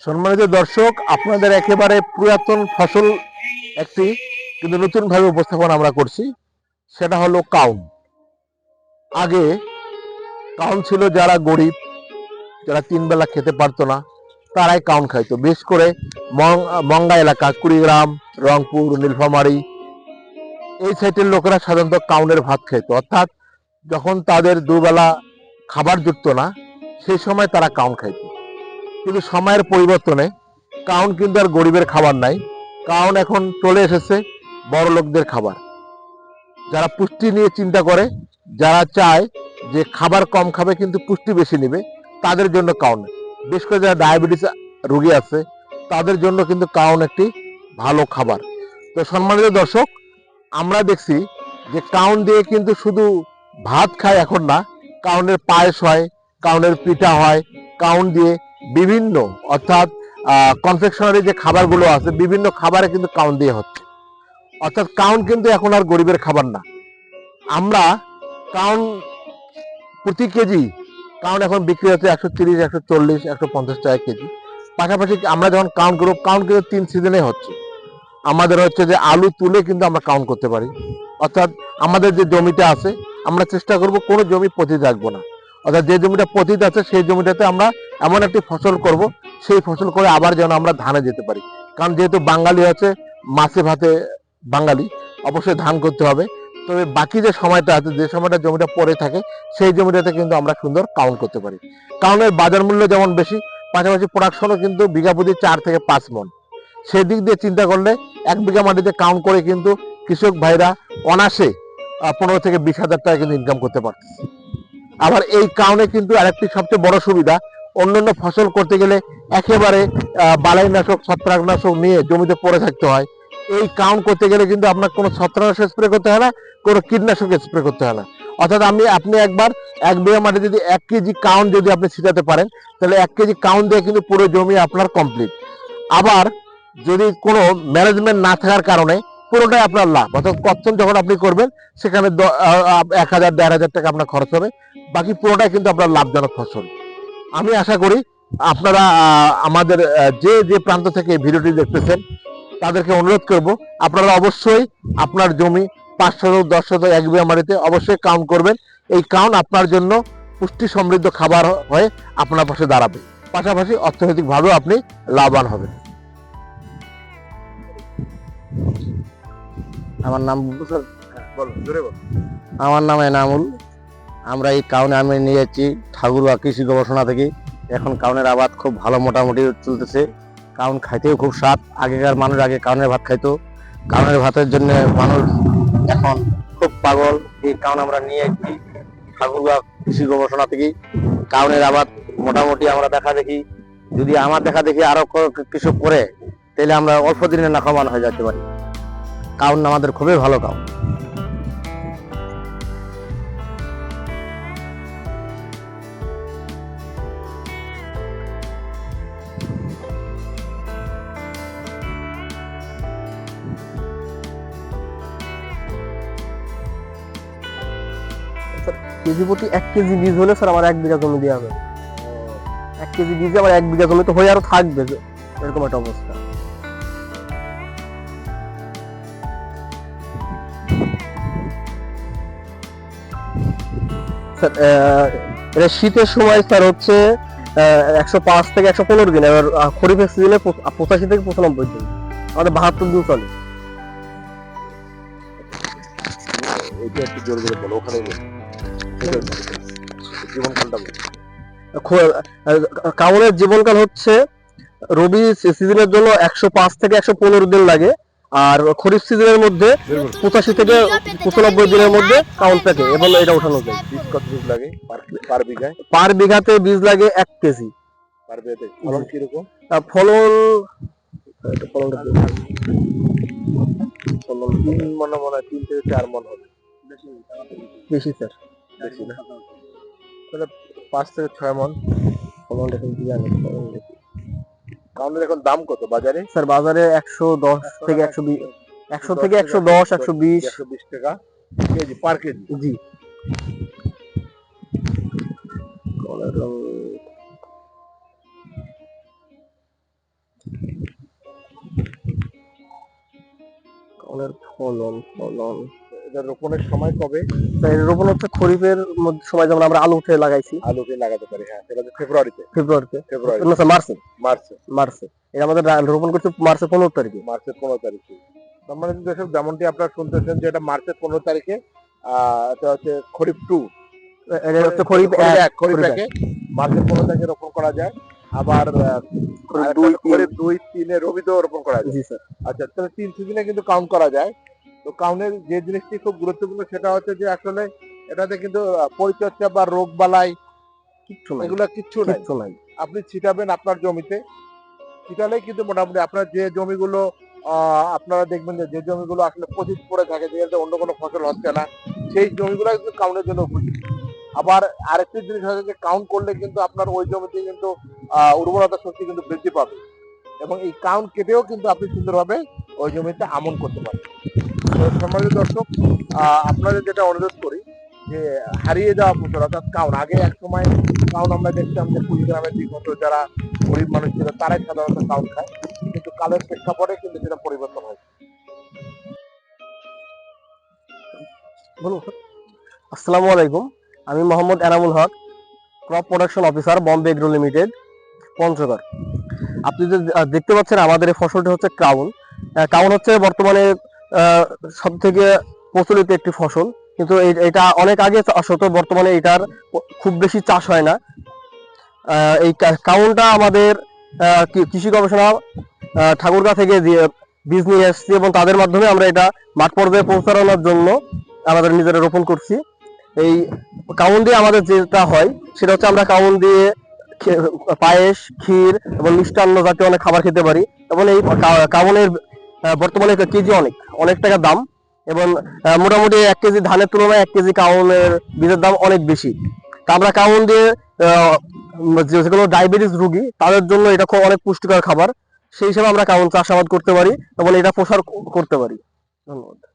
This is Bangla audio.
সম্মানিত দর্শক, আপনাদের একেবারে পুরাতন ফসল একটি কিন্তু নতুন ভাবে উপস্থাপন আমরা করছি, সেটা হলো কাউন। আগে কাউন ছিল যারা গরিব, যারা তিন বেলা খেতে পারতো না, তারাই কাউন খাইতো। বিশেষ করে মঙ্গা এলাকা, কুড়িগ্রাম, রংপুর, নীলফামারী, এই সাইডের লোকেরা সাধারণত কাউনের ভাত খেত অর্থাৎ যখন তাদের দুবেলা খাবার জুটতো না, সেই সময় তারা কাউন খাইতো। কিন্তু সময়ের পরিবর্তনে কাউন কিন্তু আর গরিবের খাবার নাই। কাউন এখন চলে এসেছে বড় লোকদের খাবার। যারা পুষ্টি নিয়ে চিন্তা করে, যারা চায় যে খাবার কম খাবে কিন্তু পুষ্টি বেশি নেবে, তাদের জন্য কাউন। বিশেষ করে যারা ডায়াবেটিস রুগী আছে, তাদের জন্য কিন্তু কাউন একটি ভালো খাবার। তো সম্মানিত দর্শক, আমরা দেখছি যে কাউন দিয়ে কিন্তু শুধু ভাত খায় এখন না, কাউনের পায়েস হয়, কাউনের পিঠা হয়, কাউন দিয়ে বিভিন্ন, অর্থাৎ কনফেকশনারি যে খাবারগুলো আছে, বিভিন্ন খাবারে কিন্তু কাউন দিয়ে হচ্ছে। অর্থাৎ কাউন কিন্তু এখন আর গরিবের খাবার না। আমরা কাউন প্রতি কেজি কাউন্ট এখন বিক্রি হচ্ছে একশো তিরিশ, একশো চল্লিশ, একশো পঞ্চাশ টাকা কেজি। পাশাপাশি আমরা যখন কাউন্ট করব কাউন্ট কিন্তু তিন সিজনে হচ্ছে। আমাদের হচ্ছে যে আলু তুলে কিন্তু আমরা কাউন্ট করতে পারি। অর্থাৎ আমাদের যে জমিটা আছে, আমরা চেষ্টা করব কোনো জমি পতিত রাখব না। অর্থাৎ যে জমিটা পতিত আছে, সেই জমিটাতে আমরা এমন একটি ফসল করব, সেই ফসল করে আবার যেন আমরা ধানে যেতে পারি। কারণ যেহেতু বাঙালি আছে, মাছে ভাতে বাঙালি, অবশ্যই ধান করতে হবে। তবে বাকি যে সময়টা আছে, যে সময়টা জমিটা পড়ে থাকে, সেই জমিটাতে কিন্তু আমরা সুন্দর কাউন্ট করতে পারি। কারণের বাজার মূল্য যেমন বেশি, পাশাপাশি প্রোডাকশনও কিন্তু বিঘা প্রতি চার থেকে পাঁচ মন। সেদিক দিয়ে চিন্তা করলে এক বিঘা মাটিতে কাউন্ট করে কিন্তু কৃষক ভাইরা অনাসে পনেরো থেকে বিশ হাজার টাকা কিন্তু ইনকাম করতে পারতেছে। আবার এই কারণে কিন্তু আরেকটি সবচেয়ে বড় সুবিধা, অন্যান্য ফসল করতে গেলে একেবারে বালাইনাশক, ছত্রাকনাশক নিয়ে জমিতে পড়ে থাকতে হয়। এই কাউন্ট করতে গেলে কিন্তু আপনার কোনো ছত্রাকনাশক স্প্রে করতে হয় না, কোনো কীটনাশক স্প্রে করতে হয় না। অর্থাৎ আমি, আপনি একবার এক বিঘা মাটি যদি এক কেজি কাউন্ট যদি আপনি ছিটাতে পারেন, তাহলে এক কেজি কাউন্ট দিয়ে কিন্তু পুরো জমি আপনার কমপ্লিট আবার যদি কোনো ম্যানেজমেন্ট না থাকার কারণে পুরোটাই আপনার লাভ। অর্থাৎ কচ্ছন যখন আপনি করবেন, সেখানে এক হাজার, দেড় হাজার টাকা আপনার খরচ হবে। বাকি পুরোটাই কিন্তু আপনার লাভজনক ফসল। আমি আশা করি আপনারা আমাদের যে যে প্রান্ত থেকে এই ভিডিওটি দেখতেছেন তাদেরকে অনুরোধ করব আপনারা অবশ্যই আপনার জমি পাঁচ শতক দশ শতক এক বিঘা মাটিতে অবশ্যই কাউন্ট করবেন। এই কাউন্ট আপনার জন্য পুষ্টি সমৃদ্ধ খাবার হয়ে আপনার পাশে দাঁড়াবে। পাশাপাশি অর্থনৈতিকভাবেও আপনি লাভবান হবেন। আমার নাম বলো আমার নাম এনামুল। আমরা এই কাউনে আমি নিয়ে যাচ্ছি ঠাকুরবা কৃষি গবেষণা থেকে। এখন কাউনের আবাদ খুব ভালো মোটামুটি চলতেছে। কাউন খাইতেও খুব স্বাদ। আগেকার মানুষ আগে কাউনের ভাত খাইতো। কাউনের ভাতের জন্য মানুষ এখন খুব পাগল। এই কাউন আমরা নিয়ে যাচ্ছি ঠাকুরবা কৃষি গবেষণা থেকে। কাউনের আবাদ মোটামুটি আমরা দেখা দেখি। যদি আমার দেখা দেখি আরও ক- কৃষক করে, তাহলে আমরা অল্প দিনে নাখমান হয়ে যেতে পারি। কাউন আমাদের খুবই ভালো কাউন। কেজি প্রতি এক কেজি বীজ হলে স্যার আমার এক বিঘা জমি দেওয়া হবে। এক কেজি বীজে আমার এক বিঘা জমি তো হয়ে আরও থাকবে এরকম একটা অবস্থা। শীতের সময় স্যার হচ্ছে একশো পাঁচ থেকে একশো পনেরো দিন, এবার খরিফের সিজনে পঁচাশি থেকে পঁচানব্বই দিন। আমাদের বাহাত্তর দিন চলে। এটা একটু জোরে জোরে বলো, ওখানে জীবনকালটা কাউনের জীবনকাল হচ্ছে রবি সিজনের জন্য একশো পাঁচ থেকে একশো পনেরো দিন লাগে আর খরিফ সিজনের মধ্যে পঁচাশি থেকে পঁচানব্বই দিনের মধ্যে কাউন্ট থাকে এবং এটা ওঠানো যায়। বীজ কত বীজ লাগে পার- বিঘায়? পার বিঘাতে বীজ লাগে এক কেজি। পার বিঘাতে? ফলন কীরকম? ফলন ফলনটা ফলন তিন মনে মনে হয় তিন থেকে চার মন হবে। বেশি স্যার। বেশি না। তাহলে পাঁচ থেকে ছয় মন। ফলন এখন কি জানি দেখি। এখন দাম কত বাজারে? স্যার বাজারে একশো দশ থেকে একশো বিশ একশো থেকে একশো দশ একশো বিশ। একশো বিশ টাকা কেজি পার কেজি। জি। ফলন ফলন। রোপণের সময় কবে? রোপণ হচ্ছে খরিফের মধ্যে সময় যেমন আমরা আলু উঠে লাগাইছি। আলুকে লাগাতে পারি হ্যাঁ। সেটা হচ্ছে ফেব্রুয়ারিতে। ফেব্রুয়ারিতে। ফেব্রুয়ারি মার্চে। মার্চে। মার্চে। এটা আমাদের রোপণ করছে মার্চের পনেরো তারিখে। মার্চের পনেরো তারিখে। মানে দর্শক যেমনটি আপনারা শুনতেছেন যে এটা মার্চের পনেরো তারিখে এটা হচ্ছে খরিফ টু। এটা হচ্ছে খরিফ এক খরিফ একে। মার্চের পনেরো তারিখে রোপণ করা যায়। আবার দুই তিনে। রবিতেও রোপণ করা যায়। আচ্ছা তাহলে তিন সিজনে কিন্তু কাউন্ট করা যায়। তো কাউনের যে জিনিসটি খুব গুরুত্বপূর্ণ সেটা হচ্ছে যে আসলে এটাতে কিন্তু পরিচর্যা বা রোগ বালাই কিচ্ছু নাই। এগুলো কিচ্ছু নাই। কিচ্ছু নাই। আপনি ছিটাবেন আপনার জমিতে। ছিটালেই কিন্তু মোটামুটি আপনার যে জমিগুলো আপনারা দেখবেন যে যে জমিগুলো আসলে পচিত পড়ে থাকে যেগুলোতে অন্য কোনো ফসল হচ্ছে না সেই জমিগুলো কিন্তু কাউনের জন্য উপযোগী। আবার আরেকটি জিনিস হচ্ছে যে কাউন্ট করলে কিন্তু আপনার ওই জমিতে কিন্তু আহ, উর্বরতা শক্তি কিন্তু বৃদ্ধি পাবে। এবং এই কাউন্ট কেটেও কিন্তু আপনি সুন্দরভাবে ওই জমিতে আমন করতে পারে। তো সম্মানিত দর্শক আপনাদের যেটা অনুরোধ করি যে হারিয়ে যাওয়া ফসল অর্থাৎ কাউন, আগে এক সময় কাউন আমরা দেখতাম যে কুড়িগ্রামের দিগন্ত যারা গরিব মানুষ ছিল, তারাই সাধারণত কাউন খায়। কিন্তু কালের প্রেক্ষাপটে কিন্তু সেটা পরিবর্তন হয় আসসালামু আলাইকুম। আমি Mohammad Enamul Haque, crop production officer, Bombay agro limited, Panchagarh. আপনি যে দেখতে পাচ্ছেন আমাদের এই ফসলটি হচ্ছে ক্রাউন আহ, ক্রাউন হচ্ছে বর্তমানে সব থেকে প্রচলিত একটি ফসল। কিন্তু এটা অনেক আগে হতো বর্তমানে এটার খুব বেশি চাষ হয় না। এই কাউনটা আমাদের কৃষি গবেষণা ঠাকুরগা থেকে বীজ নিয়ে এসেছি এবং তাদের মাধ্যমে আমরা এটা মাঠ পর্যায়ে পৌঁছানোর জন্য আমাদের নিজেরা রোপণ করছি। এই কাউন দিয়ে আমাদের যেটা হয় সেটা হচ্ছে আমরা কাউন দিয়ে পায়েস ক্ষীর এবং মিষ্টান্ন জাতীয় অনেক খাবার খেতে পারি। এবং এই কাউনের বর্তমানে কেজি অনেক অনেক টাকা দাম এবং মোটামুটি এক কেজি ধানের তুলনায় এক কেজি কাউনের বীজের দাম অনেক বেশি। তা আমরা কাউন দিয়ে যে- যেগুলো ডায়াবেটিস রুগী, তাদের জন্য এটা খুব অনেক পুষ্টিকর খাবার। সেই হিসাবে আমরা কাউন চাষাবাদ করতে পারি এবং এটা প্রসার করতে পারি। ধন্যবাদ।